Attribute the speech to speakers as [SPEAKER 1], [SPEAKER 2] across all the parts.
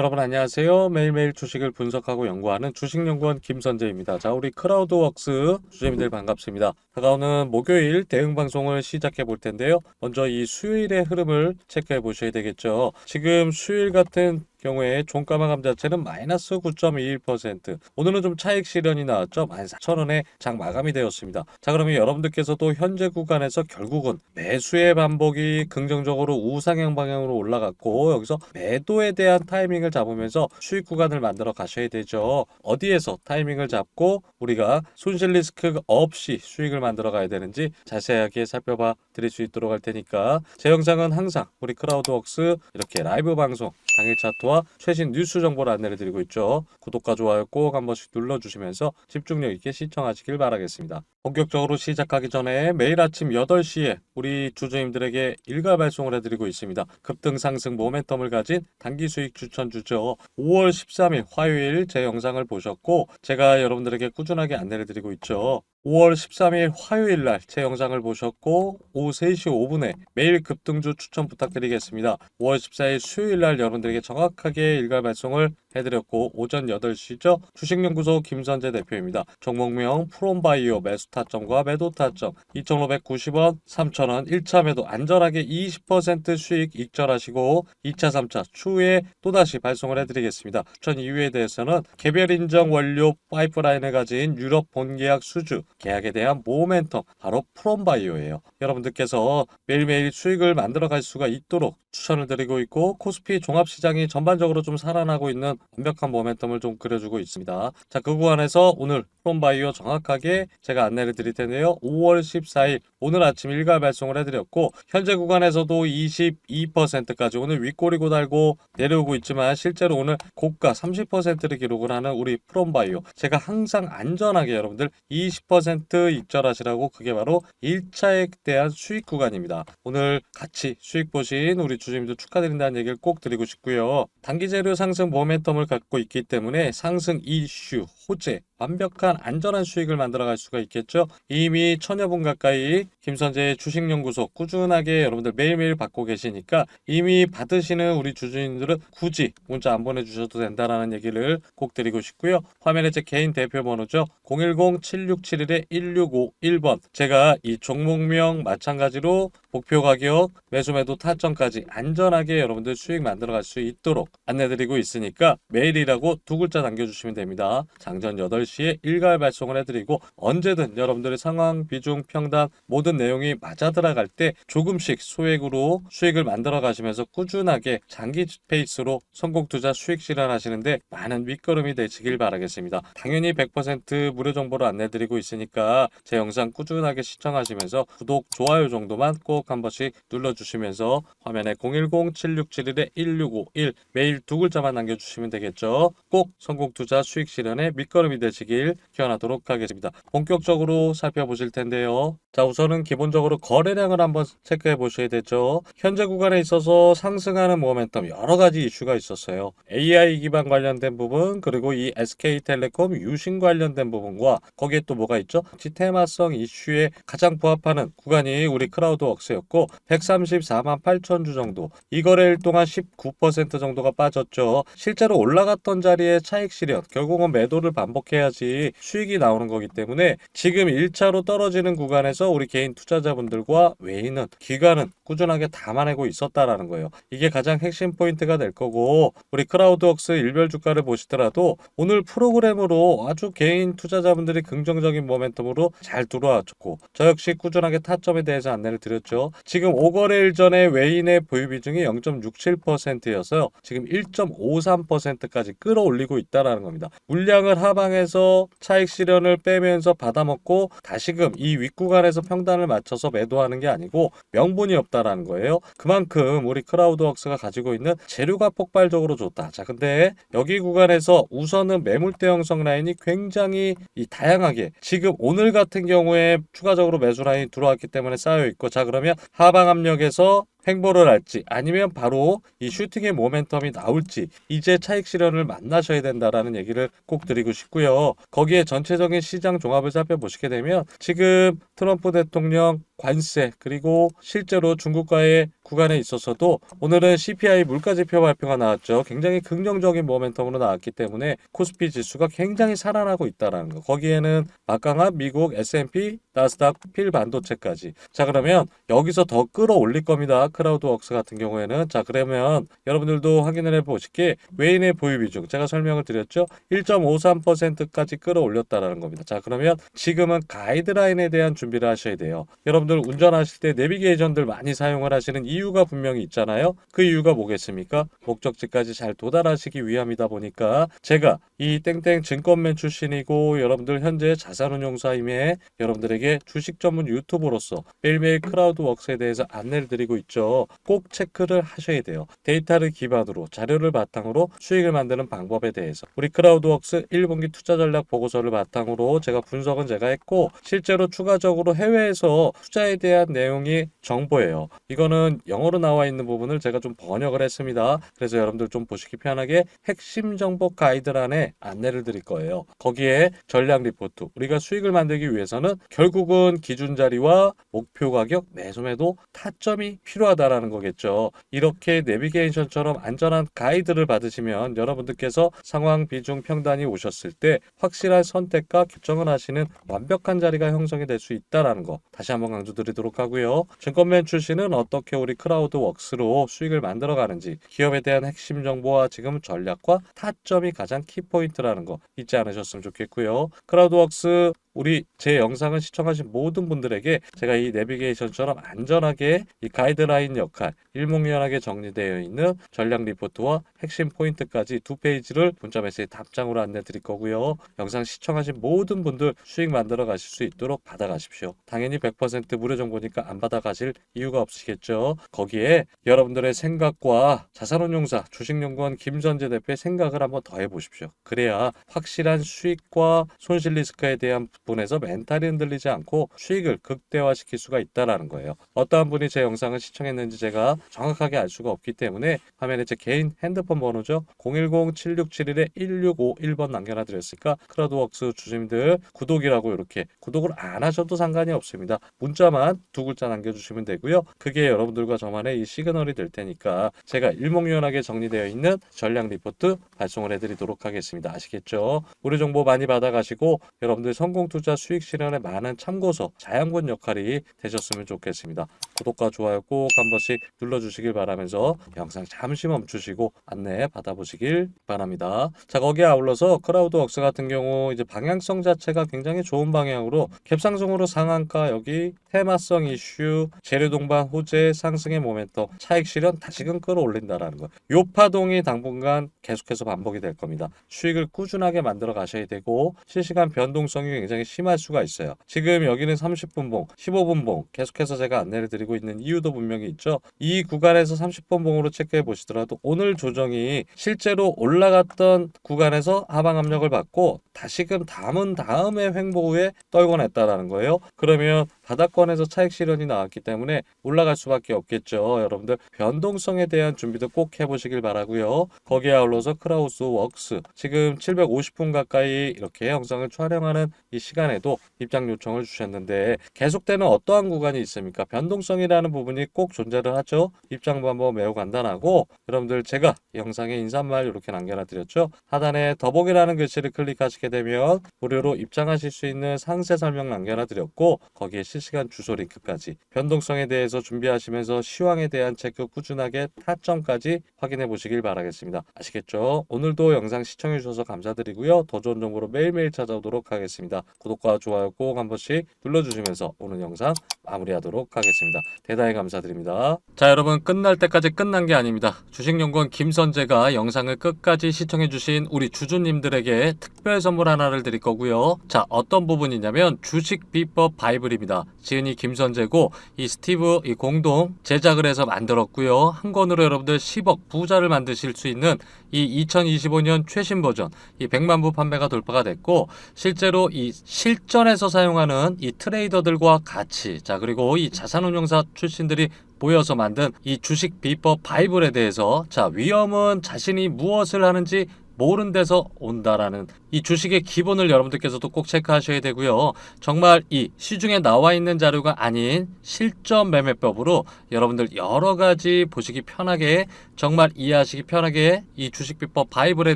[SPEAKER 1] 여러분 안녕하세요. 매일매일 주식을 분석하고 연구하는 주식연구원 김선재입니다. 자, 우리 크라우드웍스 주주님들 반갑습니다. 다가오는 목요일 대응 방송을 시작해 볼 텐데요. 먼저 이 수요일의 흐름을 체크해 보셔야 되겠죠. 지금 수요일 같은 경우에 종가 마 감 자체는 마이너스 9.21%. 오늘은 좀 차익 실현이 나왔죠. 14,000원에 장 마감이 되었습니다. 자, 그러면 여러분들께서도 현재 구간에서 결국은 매수의 반복이 긍정적으로 우상향 방향으로 올라갔고 여기서 매도에 대한 타이밍을 잡으면서 수익 구간을 만들어 가셔야 되죠. 어디에서 타이밍을 잡고 우리가 손실 리스크 없이 수익을 만들어 가야 되는지 자세하게 살펴봐 드릴 수 있도록 할 테니까 제 영상은 항상 우리 크라우드웍스 이렇게 라이브 방송 당일 차트 와 최신 뉴스 정보를 안내를 드리고 있죠. 구독과 좋아요 꼭 한 번씩 눌러주시면서 집중력 있게 시청하시길 바라겠습니다. 본격적으로 시작하기 전에 매일 아침 8시에 우리 주주님들에게 일괄 발송을 해드리고 있습니다. 급등 상승 모멘텀을 가진 단기 수익 추천 주죠. 5월 13일 화요일 제 영상을 보셨고 제가 여러분들에게 꾸준하게 안내를 드리고 있죠. 5월 13일 화요일 날 제 영상을 보셨고 오후 3시 5분에 매일 급등주 추천 부탁드리겠습니다. 5월 14일 수요일 날 여러분들에게 정확하게 일괄 발송을 해드렸고 오전 8시죠. 주식연구소 김선재 대표입니다. 종목명 프롬바이오 매수 타점과 매도 타점 2,590원, 3,000원 1차 매도 안전하게 20% 수익 익절하시고 2차, 3차 추후에 또다시 발송을 해드리겠습니다. 추천 이유에 대해서는 개별 인정 원료 파이프라인을 가진 유럽 본계약 수주 계약에 대한 모멘텀 바로 프롬바이오예요. 여러분들께서 매일매일 수익을 만들어 갈 수가 있도록 추천을 드리고 있고 코스피 종합시장이 전반적으로 좀 살아나고 있는 완벽한 모멘텀을 좀 그려주고 있습니다. 자, 그 구간에서 오늘 프롬바이오 정확하게 제가 안내를 드릴 텐데요. 5월 14일 오늘 아침 일괄 발송을 해드렸고 현재 구간에서도 22%까지 오늘 윗꼬리고 달고 내려오고 있지만 실제로 오늘 고가 30%를 기록을 하는 우리 프롬바이오 제가 항상 안전하게 여러분들 20% 익절하시라고 그게 바로 1차에 대한 수익 구간입니다. 오늘 같이 수익 보신 우리 주주님들 축하드린다는 얘기를 꼭 드리고 싶고요. 단기 재료 상승 모멘텀을 갖고 있기 때문에 상승 이슈, 호재, 완벽한 안전한 수익을 만들어갈 수가 있겠죠. 이미 천여 분 가까이 김선재의 주식연구소 꾸준하게 여러분들 매일매일 받고 계시니까 이미 받으시는 우리 주주님들은 굳이 문자 안 보내주셔도 된다라는 얘기를 꼭 드리고 싶고요. 화면에 제 개인 대표 번호죠. 010-7671-1651번 제가 이 종목명 마찬가지로 목표 가격, 매수 매도 타점까지 안전하게 여러분들 수익 만들어갈 수 있도록 안내드리고 있으니까 메일이라고 두 글자 남겨주시면 됩니다. 장전 8시에 일괄 발송을 해드리고 언제든 여러분들의 상황, 비중, 평단 모든 내용이 맞아 들어갈 때 조금씩 소액으로 수익을 만들어 가시면서 꾸준하게 장기 페이스로 성공 투자 수익 실현하시는데 많은 밑거름이 되시길 바라겠습니다. 당연히 100% 무료 정보를 안내드리고 있으니까 제 영상 꾸준하게 시청하시면서 구독, 좋아요 정도만 꼭 한 번씩 눌러주시면서 화면에 010-7671-1651 메일 두 글자만 남겨주시면 되겠죠. 꼭 성공 투자 수익 실현의 밑거름이 되시길 기원하도록 하겠습니다. 본격적으로 살펴보실 텐데요. 자, 우선 은 기본적으로 거래량을 한번 체크해 보셔야 되죠. 현재 구간에 있어서 상승하는 모멘텀 여러 가지 이슈가 있었어요. AI 기반 관련된 부분, 그리고 이 SK텔레콤 유신 관련된 부분과 거기에 또 뭐가 있죠? 지테마성 이슈에 가장 부합하는 구간이 우리 크라우드웍스였고 134만 8천 주 정도. 이 거래일 동안 19% 정도가 빠졌죠. 실제로 올라갔던 자리에 차익 실현, 결국은 매도를 반복해야지 수익이 나오는 거기 때문에 지금 1차로 떨어지는 구간에서 우리 개인 투자자분들과 외인은 기관은 꾸준하게 담아내고 있었다라는 거예요. 이게 가장 핵심 포인트가 될 거고 우리 크라우드웍스 일별 주가를 보시더라도 오늘 프로그램으로 아주 개인 투자자분들이 긍정적인 모멘텀으로 잘 들어왔고 저 역시 꾸준하게 타점에 대해서 안내를 드렸죠. 지금 5거래일 전에 외인의 보유 비중이 0.67%여서요. 지금 1.53%까지 끌어올리고 있다라는 겁니다. 물량을 하방해서 차익 실현을 빼면서 받아먹고 다시금 이 윗구간에서 평 단을 맞춰서 매도하는 게 아니고 명분이 없다라는 거예요. 그만큼 우리 크라우드웍스가 가지고 있는 재료가 폭발적으로 좋다. 자, 근데 여기 구간에서 우선은 매물대 형성 라인이 굉장히 이 다양하게 지금 오늘 같은 경우에 추가적으로 매수 라인이 들어왔기 때문에 쌓여 있고 자 그러면 하방 압력에서 행보를 할지 아니면 바로 이 슈팅의 모멘텀이 나올지 이제 차익 실현을 만나셔야 된다라는 얘기를 꼭 드리고 싶고요. 거기에 전체적인 시장 종합을 살펴보시게 되면 지금 트럼프 대통령 관세 그리고 실제로 중국과의 구간에 있어서도 오늘은 CPI 물가지표 발표가 나왔죠. 굉장히 긍정적인 모멘텀으로 나왔기 때문에 코스피 지수가 굉장히 살아나고 있다라는 거. 거기에는 막강한 미국 S&P, 나스닥, 필 반도체까지. 자 그러면 여기서 더 끌어올릴 겁니다. 크라우드웍스 같은 경우에는 자 그러면 여러분들도 확인을 해보시기 외인의 보유 비중 제가 설명을 드렸죠. 1.53%까지 끌어올렸다라는 겁니다. 자 그러면 지금은 가이드라인에 대한 준비를 하셔야 돼요. 여러분 들 운전하실 때 내비게이션들 많이 사용을 하시는 이유가 분명히 있잖아요. 그 이유가 뭐겠습니까? 목적지까지 잘 도달하시기 위함이다 보니까 제가 이 땡땡 증권맨 출신이고 여러분들 현재 자산운용사임에 여러분들에게 주식 전문 유튜브로서 매일매일 크라우드웍스에 대해서 안내를 드리고 있죠. 꼭 체크를 하셔야 돼요. 데이터를 기반으로 자료를 바탕으로 수익을 만드는 방법에 대해서 우리 크라우드웍스 1분기 투자 전략 보고서를 바탕으로 제가 분석은 제가 했고 실제로 추가적으로 해외에서 투자 에 대한 내용이 정보예요. 이거는 영어로 나와 있는 부분을 제가 좀 번역을 했습니다. 그래서 여러분들 좀 보시기 편하게 핵심 정보 가이드란에 안내를 드릴 거예요. 거기에 전략 리포트 우리가 수익을 만들기 위해서는 결국은 기준 자리와 목표 가격 매수매도 타점이 필요하다라는 거겠죠. 이렇게 내비게이션처럼 안전한 가이드를 받으시면 여러분들께서 상황 비중 평단이 오셨을 때 확실한 선택과 결정을 하시는 완벽한 자리가 형성이 될 수 있다라는 거 다시 한번 강조 드리도록 하고요. 증권맨 출신은 어떻게 우리 크라우드 웍스로 수익을 만들어 가는지 기업에 대한 핵심 정보와 지금 전략과 타점이 가장 키포인트라는 거 잊지 않으셨으면 좋겠고요. 크라우드 웍스 우리 제 영상을 시청하신 모든 분들에게 제가 이 내비게이션처럼 안전하게 이 가이드라인 역할 일목요연하게 정리되어 있는 전략 리포트와 핵심 포인트까지 두 페이지를 문자 메시지 답장으로 안내 드릴 거고요. 영상 시청하신 모든 분들 수익 만들어 가실 수 있도록 받아 가십시오. 당연히 100% 무료 정보니까 안 받아 가실 이유가 없으시겠죠. 거기에 여러분들의 생각과 자산운용사 주식연구원 김선재 대표의 생각을 한번 더 해 보십시오. 그래야 확실한 수익과 손실 리스크에 대한 부분에서 멘탈이 흔들리지 않고 수익을 극대화시킬 수가 있다라는 거예요. 어떠한 분이 제 영상을 시청했는지 제가 정확하게 알 수가 없기 때문에 화면에 제 개인 핸드폰 번호죠. 010-7671-1651번 남겨놔 드렸으니까 크라우드웍스 주주님들 구독이라고 이렇게 구독을 안 하셔도 상관이 없습니다. 문자만 두 글자 남겨주시면 되고요. 그게 여러분들과 저만의 이 시그널이 될 테니까 제가 일목요연하게 정리되어 있는 전략 리포트 발송을 해드리도록 하겠습니다. 아시겠죠? 우리 정보 많이 받아가시고 여러분들 성공 투자 수익 실현에 많은 참고서 자양분 역할이 되셨으면 좋겠습니다. 구독과 좋아요 꼭 한 번씩 눌러주시길 바라면서 영상 잠시 멈추시고 안내 받아보시길 바랍니다. 자 거기에 아울러서 크라우드웍스 같은 경우 이제 방향성 자체가 굉장히 좋은 방향으로 갭상승으로 상한가 여기 테마성 이슈 재료 동반 호재 상승의 모멘텀 차익 실현 다시금 끌어올린다라는 거. 요 파동이 당분간 계속해서 반복이 될 겁니다. 수익을 꾸준하게 만들어 가셔야 되고 실시간 변동성이 굉장히 심할 수가 있어요. 지금 여기는 30분 봉, 15분 봉 계속해서 제가 안내를 드리고 있는 이유도 분명히 있죠. 이 구간에서 30분 봉으로 체크해 보시더라도 오늘 조정이 실제로 올라갔던 구간에서 하방 압력을 받고 다시금 담은 다음에 횡보 후에 떨궈냈다라는 거예요. 그러면 바닥권에서 차익 실현이 나왔기 때문에 올라갈 수밖에 없겠죠. 여러분들 변동성에 대한 준비도 꼭 해보시길 바라고요. 거기에 아울러서 크라우스 웍스 지금 750분 가까이 이렇게 영상을 촬영하는 이 시간에도 입장 요청을 주셨는데 계속되는 어떠한 구간이 있습니까? 변동성이라는 부분이 꼭 존재를 하죠. 입장 방법 매우 간단하고 여러분들 제가 영상에 인사말 이렇게 남겨놔 드렸죠. 하단에 더보기라는 글씨를 클릭하시게 되면 무료로 입장하실 수 있는 상세 설명 남겨놔 드렸고 거기에 실시간 주소 링크까지 변동성에 대해서 준비하시면서 시황에 대한 체크 꾸준하게 타점까지 확인해 보시길 바라겠습니다. 아시겠죠? 오늘도 영상 시청해 주셔서 감사드리고요. 더 좋은 정보로 매일매일 찾아오도록 하겠습니다. 구독과 좋아요 꼭 한 번씩 눌러주시면서 오늘 영상 마무리하도록 하겠습니다. 대단히 감사드립니다. 자 여러분 끝날 때까지 끝난 게 아닙니다. 주식연구원 김선재가 영상을 끝까지 시청해 주신 우리 주주님들에게 특별 선물 하나를 드릴 거고요. 자 어떤 부분이냐면 주식 비법 바이블입니다. 지은이 김선재고 이 스티브 이 공동 제작을 해서 만들었고요. 한 권으로 여러분들 10억 부자를 만드실 수 있는 이 2025년 최신 버전 이 100만 부 판매가 돌파가 됐고 실제로 이 실전에서 사용하는 이 트레이더들과 같이 자 그리고 이 자산운용사 출신들이 모여서 만든 이 주식 비법 바이블에 대해서 자 위험은 자신이 무엇을 하는지 모르는 데서 온다라는 이 주식의 기본을 여러분들께서도 꼭 체크하셔야 되고요. 정말 이 시중에 나와 있는 자료가 아닌 실전 매매법으로 여러분들 여러 가지 보시기 편하게 정말 이해하시기 편하게 이 주식 비법 바이블에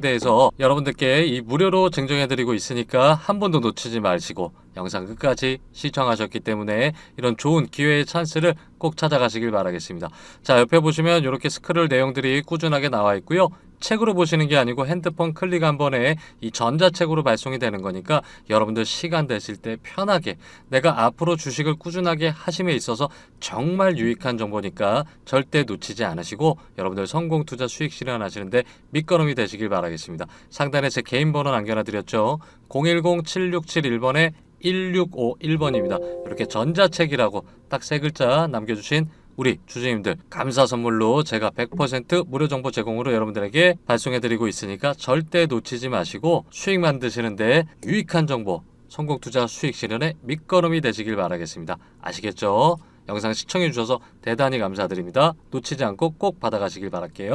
[SPEAKER 1] 대해서 여러분들께 이 무료로 증정해 드리고 있으니까 한 번도 놓치지 마시고 영상 끝까지 시청하셨기 때문에 이런 좋은 기회의 찬스를 꼭 찾아가시길 바라겠습니다. 자, 옆에 보시면 이렇게 스크롤 내용들이 꾸준하게 나와 있고요. 책으로 보시는 게 아니고 핸드폰 클릭 한 번에 이 전자책으로 발송이 되는 거니까 여러분들 시간 되실 때 편하게 내가 앞으로 주식을 꾸준하게 하심에 있어서 정말 유익한 정보니까 절대 놓치지 않으시고 여러분들 성공 투자 수익 실현하시는데 밑거름이 되시길 바라겠습니다. 상단에 제 개인 번호 남겨놔 드렸죠. 010-7671번에 1651번입니다. 이렇게 전자책이라고 딱 세 글자 남겨주신 우리 주주님들 감사 선물로 제가 100% 무료 정보 제공으로 여러분들에게 발송해드리고 있으니까 절대 놓치지 마시고 수익 만드시는데 유익한 정보 성공 투자 수익 실현의 밑거름이 되시길 바라겠습니다. 아시겠죠? 영상 시청해 주셔서 대단히 감사드립니다. 놓치지 않고 꼭 받아가시길 바랄게요.